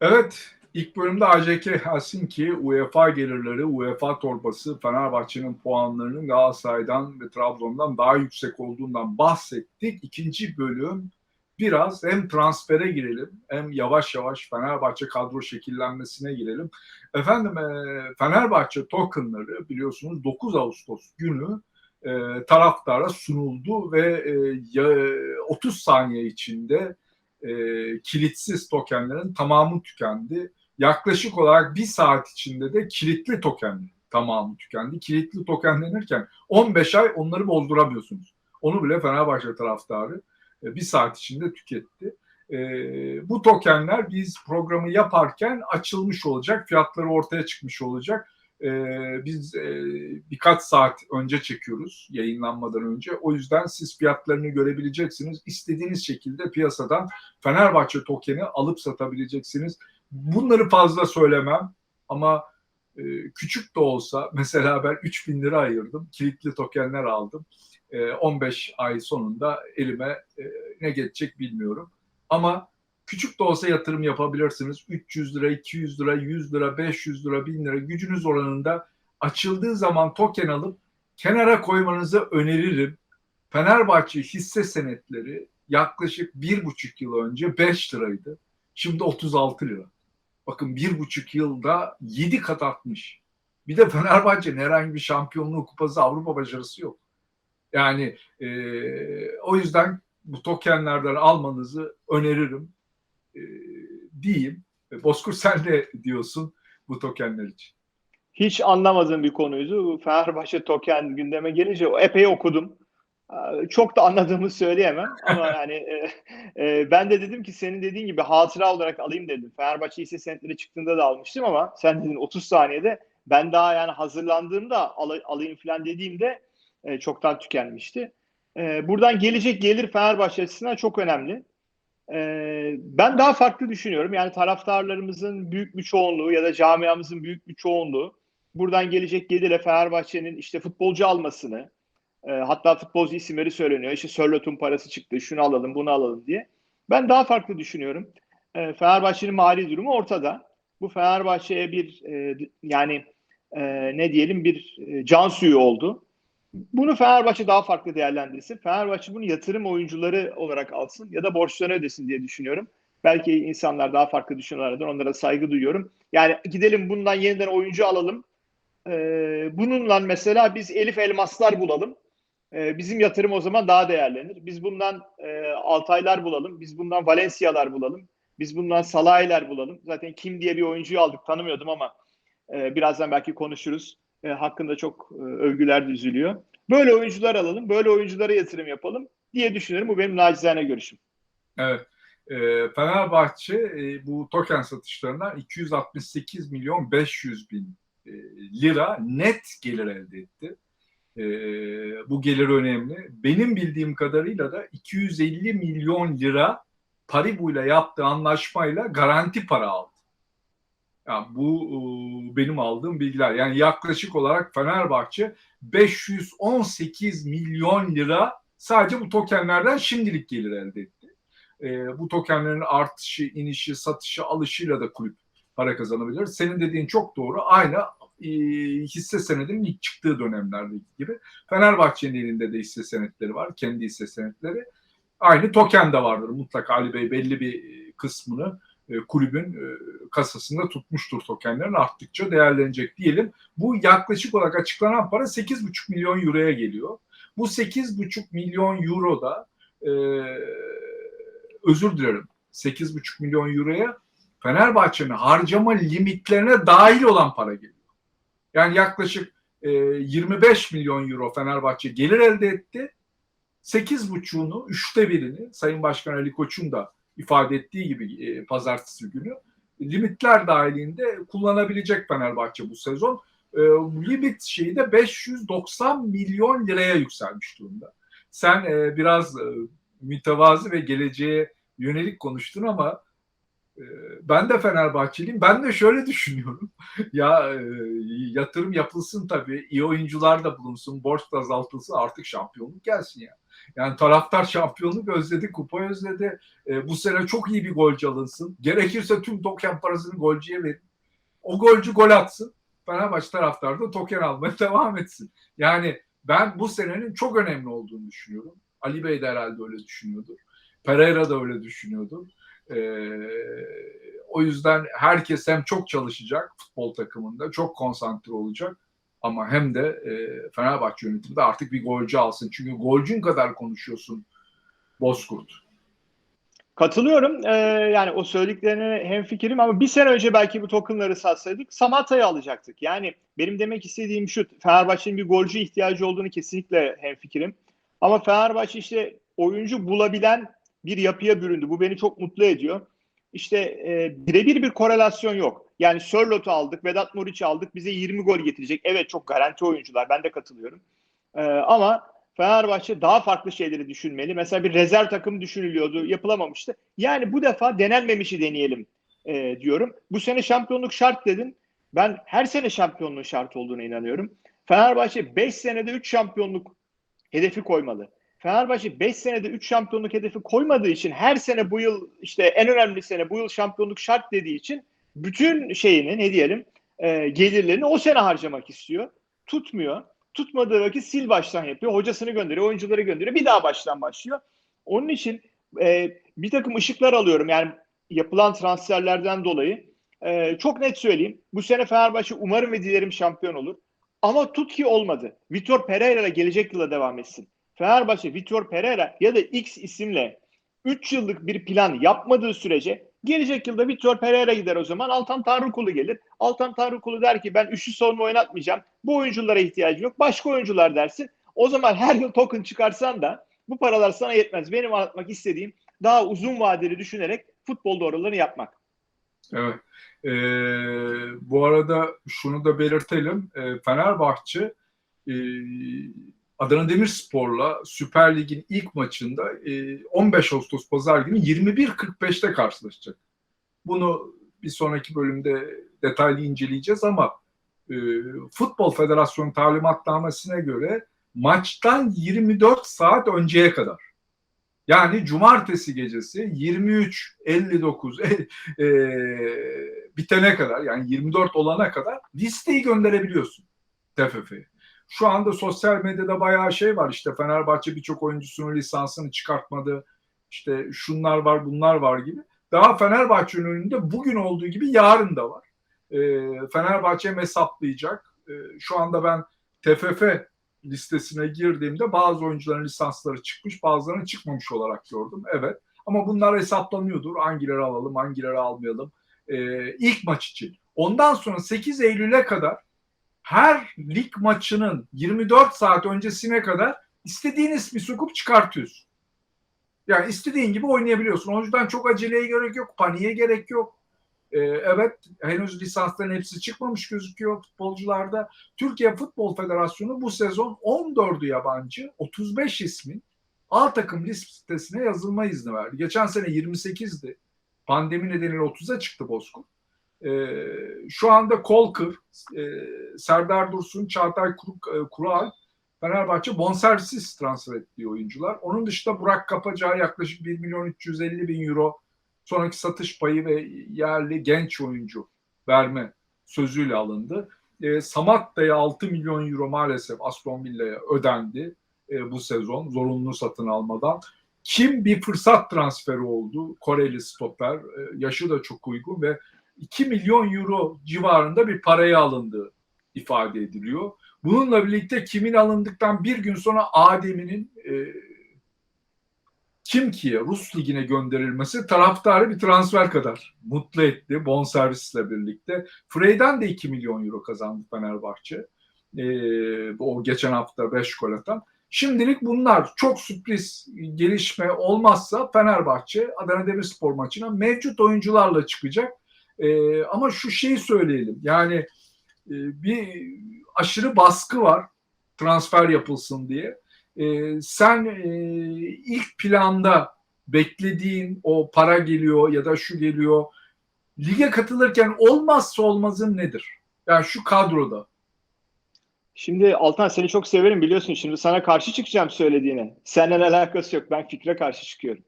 Evet, ilk bölümde ACK Helsinki, UEFA gelirleri, UEFA torbası, Fenerbahçe'nin puanlarının Galatasaray'dan ve Trabzon'dan daha yüksek olduğundan bahsettik. İkinci bölüm biraz hem transfere girelim hem yavaş yavaş Fenerbahçe kadro şekillenmesine girelim. Efendim e, Fenerbahçe tokenları biliyorsunuz 9 Ağustos günü e, taraftara sunuldu ve e, 30 saniye içinde e, kilitsiz tokenlerin tamamı tükendi. Yaklaşık olarak bir saat içinde de kilitli tokenlerin tamamı tükendi. Kilitli token denirken 15 ay onları bozduramıyorsunuz. Onu bile Fenerbahçe taraftarı e, bir saat içinde tüketti. E, bu tokenler biz programı yaparken açılmış olacak, fiyatları ortaya çıkmış olacak. E, biz e, birkaç saat önce çekiyoruz yayınlanmadan önce. O yüzden siz fiyatlarını görebileceksiniz. İstediğiniz şekilde piyasadan Fenerbahçe tokeni alıp satabileceksiniz. Bunları fazla söylemem ama e, küçük de olsa mesela ben 3000 lira ayırdım. Kilitli tokenler aldım. E, 15 ay sonunda elime e, ne geçecek bilmiyorum. Ama küçük de olsa yatırım yapabilirsiniz. 300 lira, 200 lira, 100 lira, 500 lira, 1000 lira gücünüz oranında açıldığı zaman token alıp kenara koymanızı öneririm. Fenerbahçe hisse senetleri yaklaşık bir buçuk yıl önce 5 liraydı. Şimdi 36 lira. Bakın bir buçuk yılda 7 kat artmış. Bir de Fenerbahçe'nin herhangi bir şampiyonluğu kupası Avrupa başarısı yok. Yani e, o yüzden bu tokenlerden almanızı öneririm diyeyim. Bozkurt sen de diyorsun bu tokenler için. Hiç anlamadığım bir konuydu. Fenerbahçe token gündeme gelince epey okudum. Çok da anladığımı söyleyemem ama yani e, e, ben de dedim ki senin dediğin gibi hatıra olarak alayım dedim. Fenerbahçe hisse senetleri çıktığında da almıştım ama sen dedin 30 saniyede ben daha yani hazırlandığımda al, alayım falan dediğimde e, çoktan tükenmişti. E, buradan gelecek gelir Fenerbahçe açısından çok önemli. E, ben daha farklı düşünüyorum. Yani taraftarlarımızın büyük bir çoğunluğu ya da camiamızın büyük bir çoğunluğu buradan gelecek gelirle Fenerbahçe'nin işte futbolcu almasını, e, hatta futbolcu isimleri söyleniyor. İşte Sörlot'un parası çıktı, şunu alalım, bunu alalım diye. Ben daha farklı düşünüyorum. E, Fenerbahçe'nin mali durumu ortada. Bu Fenerbahçe'ye bir e, yani ne diyelim bir can suyu oldu. Bunu Fenerbahçe daha farklı değerlendirsin. Fenerbahçe bunu yatırım oyuncuları olarak alsın ya da borçlarını ödesin diye düşünüyorum. Belki insanlar daha farklı düşünüyorlardır. Onlara saygı duyuyorum. Yani gidelim bundan yeniden oyuncu alalım. Ee, bununla mesela biz Elif Elmaslar bulalım. Ee, bizim yatırım o zaman daha değerlenir. Biz bundan e, Altaylar bulalım. Biz bundan Valencia'lar bulalım. Biz bundan Salah'lar bulalım. Zaten kim diye bir oyuncuyu aldık tanımıyordum ama e, birazdan belki konuşuruz e, hakkında çok e, övgüler düzülüyor. Böyle oyuncular alalım, böyle oyunculara yatırım yapalım diye düşünüyorum. Bu benim nacizane görüşüm. Evet. E, Fenerbahçe e, bu token satışlarından 268 milyon 500 bin e, lira net gelir elde etti. E, bu gelir önemli. Benim bildiğim kadarıyla da 250 milyon lira Paribu ile yaptığı anlaşmayla garanti para aldı. Yani bu e, benim aldığım bilgiler. Yani yaklaşık olarak Fenerbahçe 518 milyon lira sadece bu tokenlerden şimdilik gelir elde etti. E, bu tokenlerin artışı, inişi, satışı, alışıyla da kulüp para kazanabilir. Senin dediğin çok doğru. Aynı e, hisse senedinin ilk çıktığı dönemlerdeki gibi. Fenerbahçe'nin elinde de hisse senetleri var. Kendi hisse senetleri. Aynı token de vardır. Mutlaka Ali Bey belli bir kısmını kulübün e, kasasında tutmuştur tokenlerin arttıkça değerlenecek diyelim. Bu yaklaşık olarak açıklanan para 8,5 milyon euroya geliyor. Bu 8,5 milyon euro da e, özür dilerim 8,5 milyon euroya Fenerbahçe'nin harcama limitlerine dahil olan para geliyor. Yani yaklaşık e, 25 milyon euro Fenerbahçe gelir elde etti. 8,5'unu, üçte birini Sayın Başkan Ali Koç'un da ifade ettiği gibi e, pazartesi günü limitler dahilinde kullanabilecek Fenerbahçe bu sezon. E, limit şeyi de 590 milyon liraya yükselmiş durumda. Sen e, biraz e, mütevazi ve geleceğe yönelik konuştun ama e, ben de Fenerbahçeliyim. Ben de şöyle düşünüyorum. ya e, yatırım yapılsın tabii. iyi oyuncular da bulunsun. Borç da azaltılsın. Artık şampiyonluk gelsin ya. Yani taraftar şampiyonluk özledi, kupa özledi. E, bu sene çok iyi bir golcü alınsın. Gerekirse tüm token parasını golcüye verin. O golcü gol atsın. Fenerbahçe taraftarı da token almaya devam etsin. Yani ben bu senenin çok önemli olduğunu düşünüyorum. Ali Bey de herhalde öyle düşünüyordur. Pereira da öyle düşünüyordur. Ee, o yüzden herkes hem çok çalışacak futbol takımında, çok konsantre olacak ama hem de e, Fenerbahçe yönetiminde artık bir golcü alsın. Çünkü golcün kadar konuşuyorsun Bozkurt. Katılıyorum. Ee, yani o söylediklerine hem fikrim ama bir sene önce belki bu tokenları satsaydık Samatta'yı alacaktık. Yani benim demek istediğim şu Fenerbahçe'nin bir golcü ihtiyacı olduğunu kesinlikle hem fikrim. Ama Fenerbahçe işte oyuncu bulabilen bir yapıya büründü. Bu beni çok mutlu ediyor. İşte e, birebir bir korelasyon yok. Yani Sörlot'u aldık, Vedat Muriç'i aldık. Bize 20 gol getirecek. Evet çok garanti oyuncular. Ben de katılıyorum. Ee, ama Fenerbahçe daha farklı şeyleri düşünmeli. Mesela bir rezerv takım düşünülüyordu, yapılamamıştı. Yani bu defa denenmemişi deneyelim e, diyorum. Bu sene şampiyonluk şart dedin. Ben her sene şampiyonluğun şart olduğuna inanıyorum. Fenerbahçe 5 senede 3 şampiyonluk hedefi koymalı. Fenerbahçe 5 senede 3 şampiyonluk hedefi koymadığı için her sene bu yıl işte en önemli sene bu yıl şampiyonluk şart dediği için bütün şeyini ne diyelim e, gelirlerini o sene harcamak istiyor. Tutmuyor. Tutmadığı vakit sil baştan yapıyor. Hocasını gönderiyor, oyuncuları gönderiyor. Bir daha baştan başlıyor. Onun için e, bir takım ışıklar alıyorum. Yani yapılan transferlerden dolayı. E, çok net söyleyeyim. Bu sene Fenerbahçe umarım ve dilerim şampiyon olur. Ama tut ki olmadı. Vitor Pereira gelecek yıla devam etsin. Fenerbahçe Vitor Pereira ya da X isimle 3 yıllık bir plan yapmadığı sürece gelecek yılda Vitor Pereira gider o zaman. Altan Tanrıkulu gelir. Altan Tanrıkulu der ki ben üçlü savunma oynatmayacağım. Bu oyunculara ihtiyacım yok. Başka oyuncular dersin. O zaman her yıl token çıkarsan da bu paralar sana yetmez. Benim anlatmak istediğim daha uzun vadeli düşünerek futbol doğrularını yapmak. Evet. Ee, bu arada şunu da belirtelim. Ee, Fenerbahçe e, Adana Demirspor'la Süper Lig'in ilk maçında e, 15 Ağustos Pazar günü 21.45'te karşılaşacak. Bunu bir sonraki bölümde detaylı inceleyeceğiz ama e, Futbol Federasyonu talimatnamesine göre maçtan 24 saat önceye kadar yani cumartesi gecesi 23.59 e, e, bitene kadar yani 24 olana kadar listeyi gönderebiliyorsun TFF'ye. Şu anda sosyal medyada bayağı şey var işte Fenerbahçe birçok oyuncusunun lisansını çıkartmadı. İşte şunlar var bunlar var gibi. Daha Fenerbahçe'nin önünde bugün olduğu gibi yarın da var. E, Fenerbahçe hesaplayacak. E, şu anda ben TFF listesine girdiğimde bazı oyuncuların lisansları çıkmış bazılarının çıkmamış olarak gördüm. Evet ama bunlar hesaplanıyordur. Hangileri alalım hangileri almayalım. E, ilk maç için. Ondan sonra 8 Eylül'e kadar her lig maçının 24 saat öncesine kadar istediğin ismi sokup çıkartıyorsun. Yani istediğin gibi oynayabiliyorsun. O yüzden çok aceleye gerek yok, paniğe gerek yok. Ee, evet henüz lisansların hepsi çıkmamış gözüküyor futbolcularda. Türkiye Futbol Federasyonu bu sezon 14'ü yabancı 35 ismin A takım listesine yazılma izni verdi. Geçen sene 28'di. Pandemi nedeniyle 30'a çıktı Bozkurt. Ee, şu anda Kolkır, e, Serdar Dursun, Çağatay e, Kural, Fenerbahçe bonservisiz transfer ettiği oyuncular. Onun dışında Burak Kapacağı yaklaşık 1 milyon 350 bin euro sonraki satış payı ve yerli genç oyuncu verme sözüyle alındı. E, Samatta'ya 6 milyon euro maalesef Aston Villa'ya ödendi e, bu sezon zorunlu satın almadan. Kim bir fırsat transferi oldu. Koreli stoper. E, yaşı da çok uygun ve 2 milyon euro civarında bir paraya alındığı ifade ediliyor. Bununla birlikte kimin alındıktan bir gün sonra Adem'in e, Kimki'ye Rus ligine gönderilmesi taraftarı bir transfer kadar mutlu etti bonservisle birlikte. Frey'den de 2 milyon euro kazandı Fenerbahçe. Ee, o geçen hafta 5 gol atan. Şimdilik bunlar çok sürpriz gelişme olmazsa Fenerbahçe Adana Demirspor maçına mevcut oyuncularla çıkacak. Ee, ama şu şeyi söyleyelim yani e, bir aşırı baskı var transfer yapılsın diye e, sen e, ilk planda beklediğin o para geliyor ya da şu geliyor lige katılırken olmazsa olmazın nedir? Yani şu kadroda. Şimdi Altan seni çok severim biliyorsun. Şimdi sana karşı çıkacağım söylediğine. Seninle alakası yok. Ben fikre karşı çıkıyorum.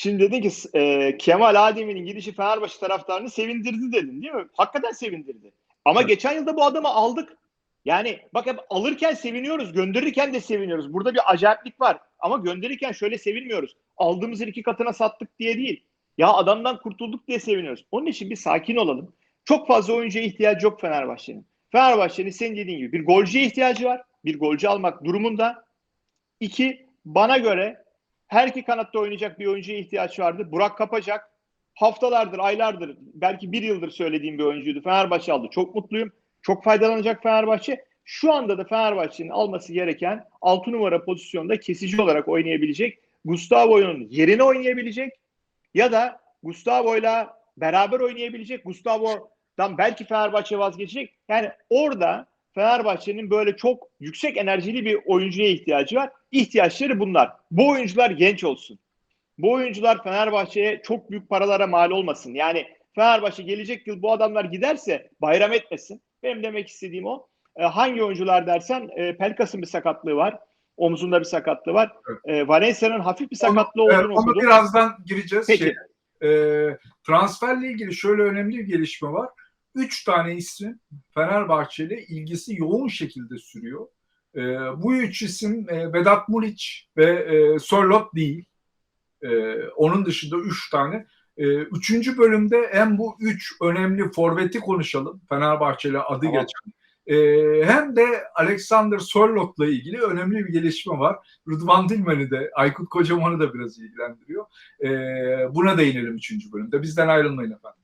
Şimdi dedin ki e, Kemal Adem'in gidişi Fenerbahçe taraftarını sevindirdi dedin değil mi? Hakikaten sevindirdi. Ama Evet. geçen yılda bu adamı aldık. Yani bak hep alırken seviniyoruz, gönderirken de seviniyoruz. Burada bir acayiplik var. Ama gönderirken şöyle sevinmiyoruz. Aldığımızın iki katına sattık diye değil. Ya adamdan kurtulduk diye seviniyoruz. Onun için bir sakin olalım. Çok fazla oyuncuya ihtiyacı yok Fenerbahçe'nin. Fenerbahçe'nin senin dediğin gibi bir golcüye ihtiyacı var. Bir golcü almak durumunda. İki, bana göre her iki kanatta oynayacak bir oyuncuya ihtiyaç vardı. Burak Kapacak haftalardır, aylardır, belki bir yıldır söylediğim bir oyuncuydu. Fenerbahçe aldı. Çok mutluyum. Çok faydalanacak Fenerbahçe. Şu anda da Fenerbahçe'nin alması gereken 6 numara pozisyonda kesici olarak oynayabilecek, Gustavo'nun yerine oynayabilecek ya da Gustavo'yla beraber oynayabilecek, Gustavo'dan belki Fenerbahçe vazgeçecek. Yani orada Fenerbahçe'nin böyle çok yüksek enerjili bir oyuncuya ihtiyacı var. İhtiyaçları bunlar. Bu oyuncular genç olsun. Bu oyuncular Fenerbahçe'ye çok büyük paralara mal olmasın. Yani Fenerbahçe gelecek yıl bu adamlar giderse bayram etmesin. Benim demek istediğim o. E, hangi oyuncular dersen e, Pelkas'ın bir sakatlığı var. Omzunda bir sakatlığı var. E, Valencia'nın hafif bir sakatlığı Onu, olduğunu onu okudum. birazdan gireceğiz. Peki. Şey, e, transferle ilgili şöyle önemli bir gelişme var. Üç tane isim Fenerbahçe ile ilgisi yoğun şekilde sürüyor. E, bu üç isim e, Vedat Muriç ve e, Sörloth değil. E, onun dışında üç tane. E, üçüncü bölümde hem bu üç önemli forveti konuşalım. Fenerbahçe ile adı Tamam. geçen. E, hem de Alexander Sörloth'la ilgili önemli bir gelişme var. Rıdvan Dilmen'i de, Aykut Kocaman'ı da biraz ilgilendiriyor. E, buna değinelim üçüncü bölümde. Bizden ayrılmayın efendim.